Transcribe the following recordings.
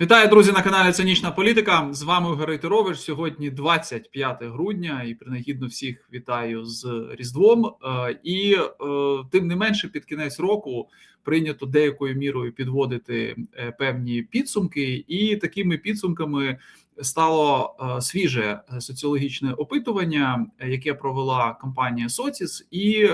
Вітаю, друзі, на каналі Цинічна Політика. З вами Ігор Рейтерович. Сьогодні 25 грудня, і принагідно всіх вітаю з Різдвом. Е, І е, тим не менше, під кінець року прийнято деякою мірою підводити е, певні підсумки, і такими підсумками стало свіже соціологічне опитування, яке провела компанія Соціс, і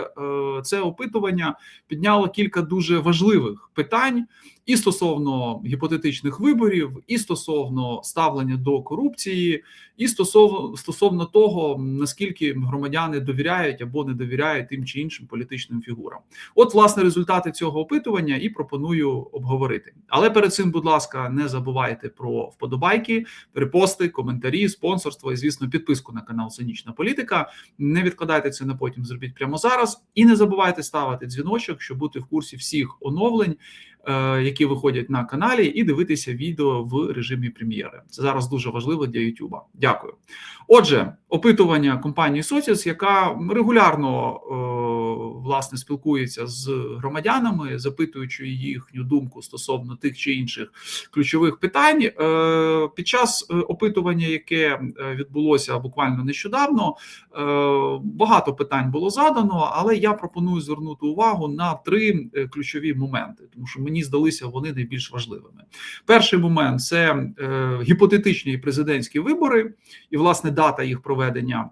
це опитування підняло кілька дуже важливих питань і стосовно гіпотетичних виборів, і стосовно ставлення до корупції, і стосовно стосовно того, наскільки громадяни довіряють або не довіряють тим чи іншим політичним фігурам. От, власне, результати цього опитування і пропоную обговорити. Але перед цим, будь ласка, не забувайте про вподобайки, перепости, коментарі, спонсорство і, звісно, підписку на канал Цинічна Політика. Не відкладайте це на потім, зробіть прямо зараз. І не забувайте ставити дзвіночок, щоб бути в курсі всіх оновлень. Е, Які виходять на каналі, і дивитися відео в режимі прем'єри. Це зараз дуже важливо для Ютуба. Дякую. Отже, опитування компанії Соціс, яка регулярно е, власне спілкується з громадянами, запитуючи їхню думку стосовно тих чи інших ключових питань. Е, Під час опитування, яке відбулося буквально нещодавно, багато питань було задано, але я пропоную звернути увагу на три ключові моменти, тому що мені здалися вони найбільш важливими. Перший момент це е, гіпотетичні президентські вибори, і власне дата їх проведення.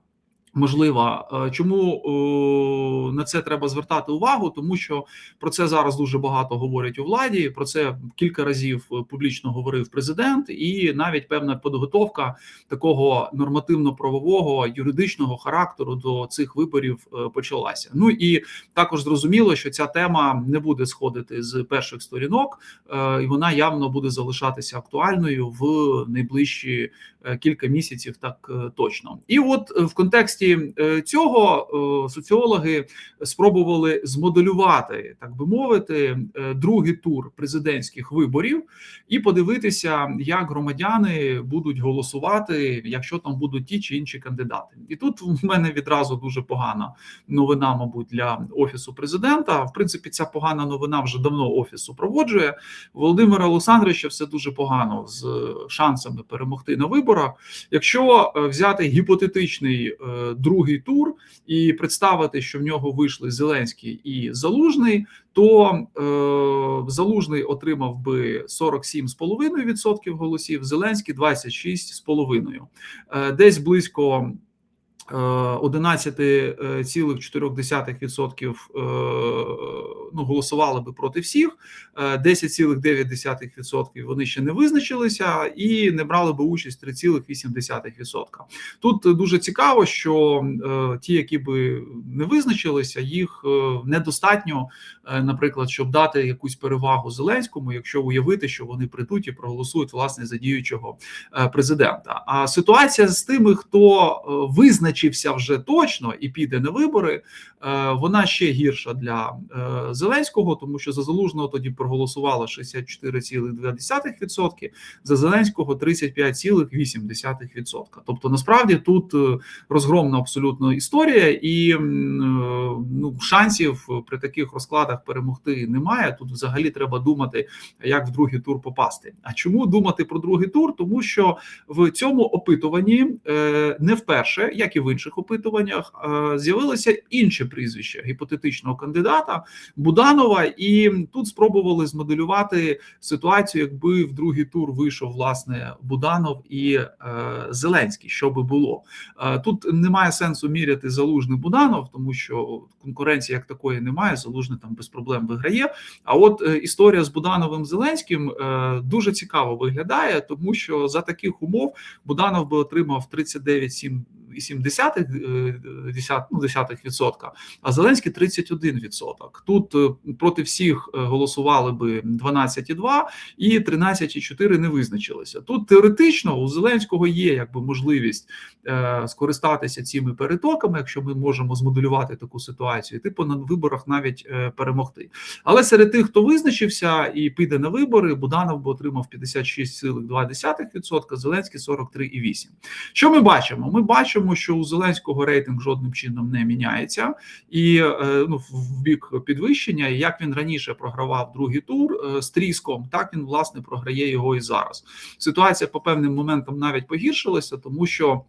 Можлива, Е, чому е, на це треба звертати увагу? Тому що про це зараз дуже багато говорять у владі. Про це кілька разів е, публічно говорив президент, і навіть певна підготовка такого нормативно-правового юридичного характеру до цих виборів почалася. Ну і також зрозуміло, що ця тема не буде сходити з перших сторінок, і вона явно буде залишатися актуальною в найближчі кілька місяців, так точно. І от в контексті е, цього е, соціологи спробували змоделювати, так би мовити, е, другий тур президентських виборів і подивитися, як громадяни будуть голосувати, якщо там будуть ті чи інші кандидати. І тут в мене відразу дуже погана новина, мабуть, для офісу президента. В принципі, ця погана новина вже давно офіс супроводжує. Володимира Олександровича все дуже погано з шансами перемогти на виборах. Якщо взяти гіпотетичний другий тур і представити, що в нього вийшли Зеленський і Залужний, то е, Залужний отримав би 47,5% голосів, Зеленський 26,5%. Е, десь близько е, 11,4% е, ну, голосували би проти всіх, е, 10,9% вони ще не визначилися і не брали би участь 3,8%. Тут дуже цікаво, що е, ті, які би не визначилися, їх е, недостатньо, е, наприклад, щоб дати якусь перевагу Зеленському, якщо уявити, що вони прийдуть і проголосують власне за діючого е, президента. А ситуація з тими, хто е, визначився вже точно і піде на вибори, е, вона ще гірша для е, Зеленського, тому що за залужного тоді проголосувало 64,2%, за Зеленського 35,8%. Тобто, насправді тут е, розгромна абсолютно історія, і е, ну шансів при таких розкладах перемогти немає. Тут взагалі треба думати, як в другий тур попасти. А чому думати про другий тур? Тому що в цьому опитуванні е, не вперше, як і в інших опитуваннях, з'явилося інше прізвище гіпотетичного кандидата Буданова, і тут спробували змоделювати ситуацію, якби в другий тур вийшов власне Буданов і е, Зеленський. Що би було Е, тут? Немає сенсу міряти залужний Буданов, тому що конкуренції як такої немає. Залужний там без проблем виграє. А от е, історія з Будановим Зеленським е, дуже цікаво виглядає, тому що за таких умов Буданов би отримав 39,7%, ну, десятих відсотка, а Зеленський 31%. Тут е, проти всіх е, голосували би 12,2 і 13,4 не визначилися. Тут теоретично у Зеленського є якби можливість е, скористатися цими перетоками, якщо ми можемо змоделювати таку ситуацію, типу на виборах навіть е, перемогти. Але серед тих, хто визначився і піде на вибори, Буданов би отримав 56,2%, Зеленський 43,8%. Що ми бачимо? Ми бачимо. Бачимо, що у Зеленського рейтинг жодним чином не міняється, і е, ну в бік підвищення. Як він раніше програвав другий тур е, з тріском, так він власне програє його і зараз. Ситуація по певним моментам навіть погіршилася, тому що.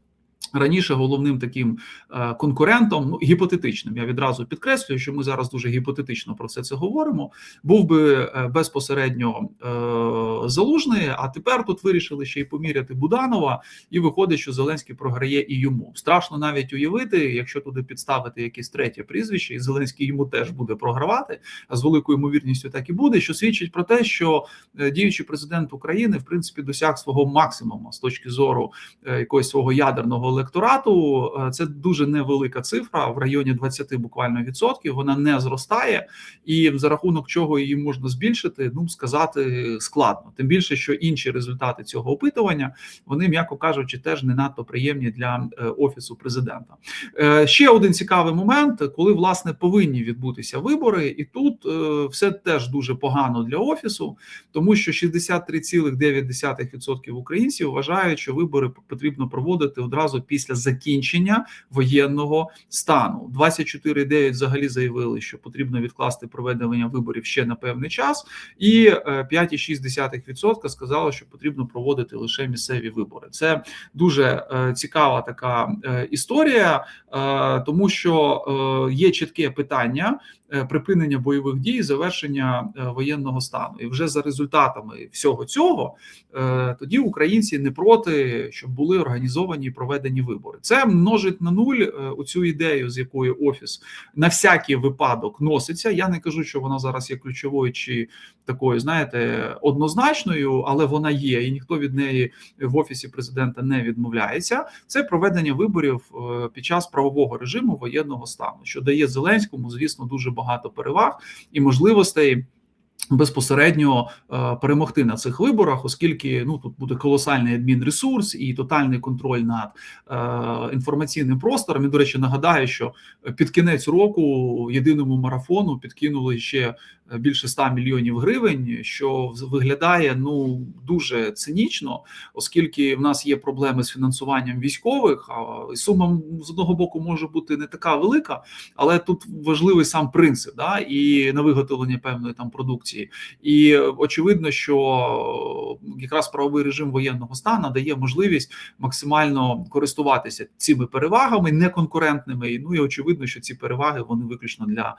Раніше головним таким е, конкурентом, ну гіпотетичним, я відразу підкреслюю, що ми зараз дуже гіпотетично про все це говоримо. Був би е, безпосередньо е, залужний. А тепер тут вирішили ще й поміряти Буданова, і виходить, що Зеленський програє і йому. Страшно навіть уявити, якщо туди підставити якесь третє прізвище, і Зеленський йому теж буде програвати. А з великою ймовірністю так і буде. Що свідчить про те, що діючий президент України в принципі досяг свого максимуму з точки зору якогось свого ядерного електорату. Це дуже невелика цифра в районі 20 буквально відсотків. Вона не зростає, і за рахунок чого її можна збільшити, ну сказати складно. Тим більше, що інші результати цього опитування вони, м'яко кажучи, теж не надто приємні для офісу президента. Ще один цікавий момент, коли власне повинні відбутися вибори, і тут все теж дуже погано для офісу, тому що 63,9% українців вважають, що вибори потрібно проводити одразу після закінчення воєнного стану. 24,9 взагалі заявили, що потрібно відкласти проведення виборів ще на певний час, і 5,6% сказали, що потрібно проводити лише місцеві вибори. Це дуже цікава така історія, тому що є чітке питання. Припинення бойових дій, завершення воєнного стану, і вже за результатами всього цього тоді українці не проти, щоб були організовані і проведені вибори. Це множить на нуль у цю ідею, з якою офіс на всякий випадок носиться. Я не кажу, що вона зараз є ключовою чи такою, знаєте, однозначною, але вона є, і ніхто від неї в офісі президента не відмовляється. Це проведення виборів під час правового режиму воєнного стану, що дає Зеленському, звісно, дуже багато переваг і можливостей. Безпосередньо е, перемогти на цих виборах, оскільки ну тут буде колосальний адмінресурс і тотальний контроль над е, інформаційним простором. І, До речі, нагадаю, що під кінець року єдиному марафону підкинули ще більше 100 мільйонів гривень, що виглядає ну дуже цинічно, оскільки в нас є проблеми з фінансуванням військових. А сума з одного боку може бути не така велика, але тут важливий сам принцип, да і на виготовлення певної там продукції. І очевидно, що якраз правовий режим воєнного стану дає можливість максимально користуватися цими перевагами неконкурентними. Ну і очевидно, що ці переваги вони виключно для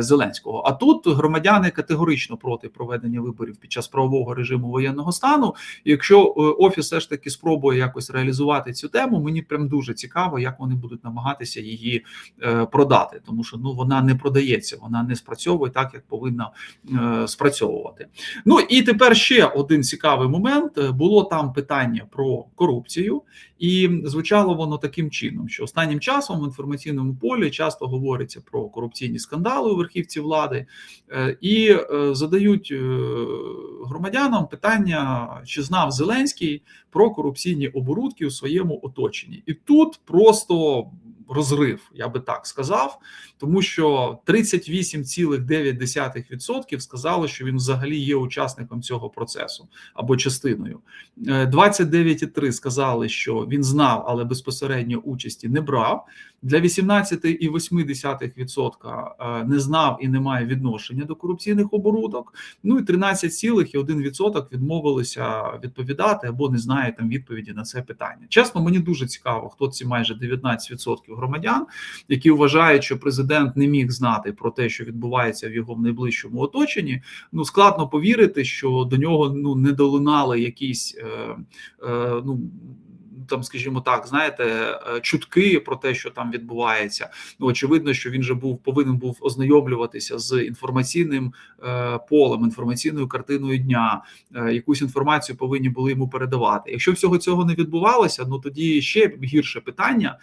Зеленського. А тут громадяни громадяни категорично проти проведення виборів під час правового режиму воєнного стану. Якщо е, офіс все ж таки спробує якось реалізувати цю тему, мені прям дуже цікаво, як вони будуть намагатися її е, продати, тому що ну вона не продається, вона не спрацьовує так, як повинна е, спрацьовувати. Ну і тепер ще один цікавий момент: було там питання про корупцію, і звучало воно таким чином, що останнім часом в інформаційному полі часто говориться про корупційні скандали у верхівці влади і е, задають е, громадянам питання, чи знав Зеленський про корупційні оборудки у своєму оточенні, і тут просто розрив, я би так сказав, тому що 38,9% сказали, що він взагалі є учасником цього процесу або частиною. 29,3% сказали, що він знав, але безпосередньо участі не брав. Для 18,8% не знав і не має відношення до корупційних оборудок. Ну і 13,1% відмовилися відповідати або не знає там відповіді на це питання. Чесно, мені дуже цікаво, хто ці майже 19% громадян, які вважають, що президент не міг знати про те, що відбувається в його найближчому оточенні. Ну складно повірити, що до нього ну не долунали якісь е, е, ну там, скажімо так, знаєте, е, чутки про те, що там відбувається. Ну очевидно, що він же був повинен був ознайомлюватися з інформаційним е, полем, інформаційною картиною дня. Е, якусь інформацію повинні були йому передавати. Якщо всього цього не відбувалося, ну тоді ще гірше питання.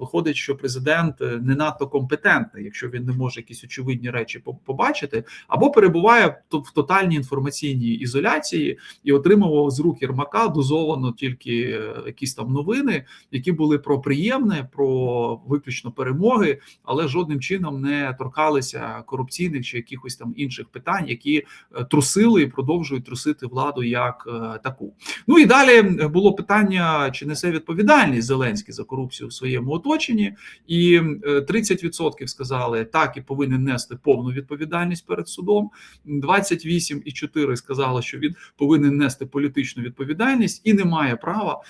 Виходить, що президент не надто компетентний, якщо він не може якісь очевидні речі побачити, або перебуває в тотальній інформаційній ізоляції і отримував з рук Єрмака дозовано тільки якісь якісь там новини, які були про приємне, про виключно перемоги, але жодним чином не торкалися корупційних чи якихось там інших питань, які е, трусили і продовжують трусити владу як е, таку. Ну і далі було питання, чи несе відповідальність Зеленський за корупцію в своєму оточенні, і е, 30% сказали так і повинен нести повну відповідальність перед судом. 28,4% сказали, що він повинен нести політичну відповідальність і не має права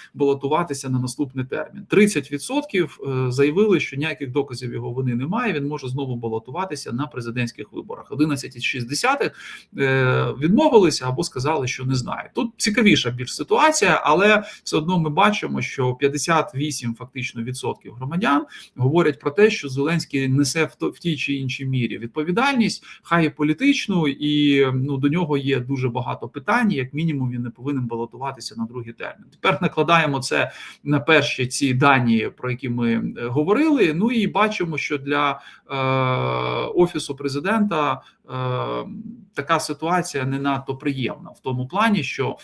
балотуватися на наступний термін. 30% е, заявили, що ніяких доказів його вони немає. Він може знову балотуватися на президентських виборах. 11,6% е, відмовилися або сказали, що не знають. Тут цікавіша більш ситуація, але все одно ми бачимо, що 58 фактично відсотків громадян говорять про те, що Зеленський несе в тій чи іншій мірі відповідальність, хай і політичну, і ну до нього є дуже багато питань. Як мінімум, він не повинен балотуватися на другий термін. Тепер накладаємо це на перші ці дані, про які ми е, говорили. Ну і бачимо, що для е, офісу президента е, така ситуація не надто приємна в тому плані, що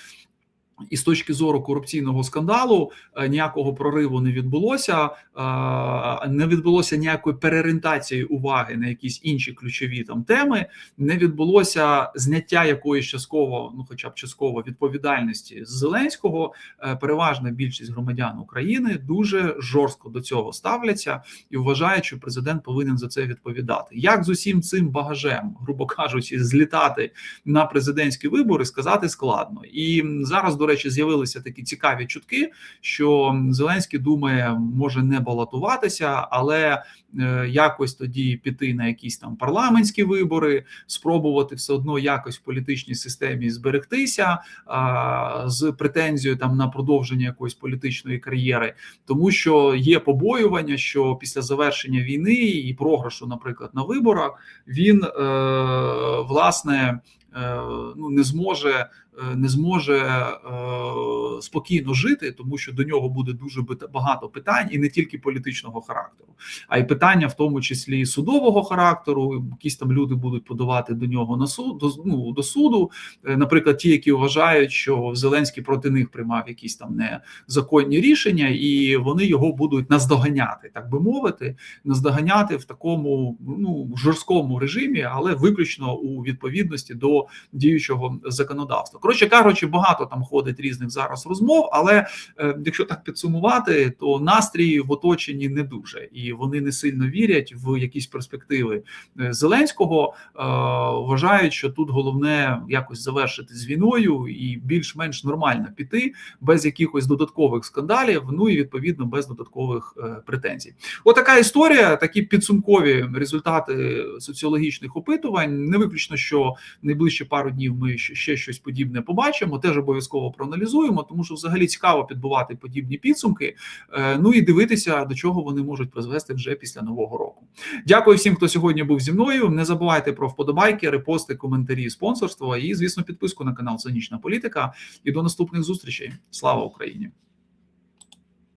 і з точки зору корупційного скандалу е, ніякого прориву не відбулося, е, не відбулося ніякої переорієнтації уваги на якісь інші ключові там теми. Не відбулося зняття якоїсь частково, ну хоча б частково відповідальності з Зеленського. Е, Переважна більшість громадян України дуже жорстко до цього ставляться і вважають, що президент повинен за це відповідати. Як з усім цим багажем, грубо кажучи, злітати на президентські вибори, сказати складно. І зараз, до речі, з'явилися такі цікаві чутки, що Зеленський думає, може не балотуватися, але е, якось тоді піти на якісь там парламентські вибори, спробувати все одно якось в політичній системі зберегтися а, з претензією там на продовження якоїсь політичної кар'єри, тому що є побоювання, що після завершення війни і програшу, наприклад, на виборах, він е, власне е, ну не зможе е, не зможе е, спокійно жити, тому що до нього буде дуже багато питань, і не тільки політичного характеру, а й питання, в тому числі судового характеру. Якісь там люди будуть подавати до нього на суд до, ну, до суду. Е, Наприклад, ті, які вважають, що Зеленський проти них приймав якісь там незаконні рішення, і вони його будуть наздоганяти, так би мовити, наздоганяти в такому ну жорсткому режимі, але виключно у відповідності до діючого законодавства. Коротше кажучи, багато там ходить різних зараз розмов, але е, якщо так підсумувати, то настрій в оточенні не дуже, і вони не сильно вірять в якісь перспективи е, Зеленського. Е, вважають, що тут головне якось завершити з війною і більш-менш нормально піти без якихось додаткових скандалів. Ну і відповідно без додаткових претензій. Отака історія, такі підсумкові результати соціологічних опитувань. Не виключно, що найближчі пару днів ми ще щось подібне побачимо. Теж обов'язково проаналізуємо, тому що взагалі цікаво підбивати подібні підсумки. е, Ну і дивитися, до чого вони можуть призвести вже після нового року. Дякую всім, хто сьогодні був зі мною. Не забувайте про вподобайки, репости, коментарі, спонсорство і, звісно, підписку на канал Цинічна Політика. І до наступних зустрічей. Слава Україні!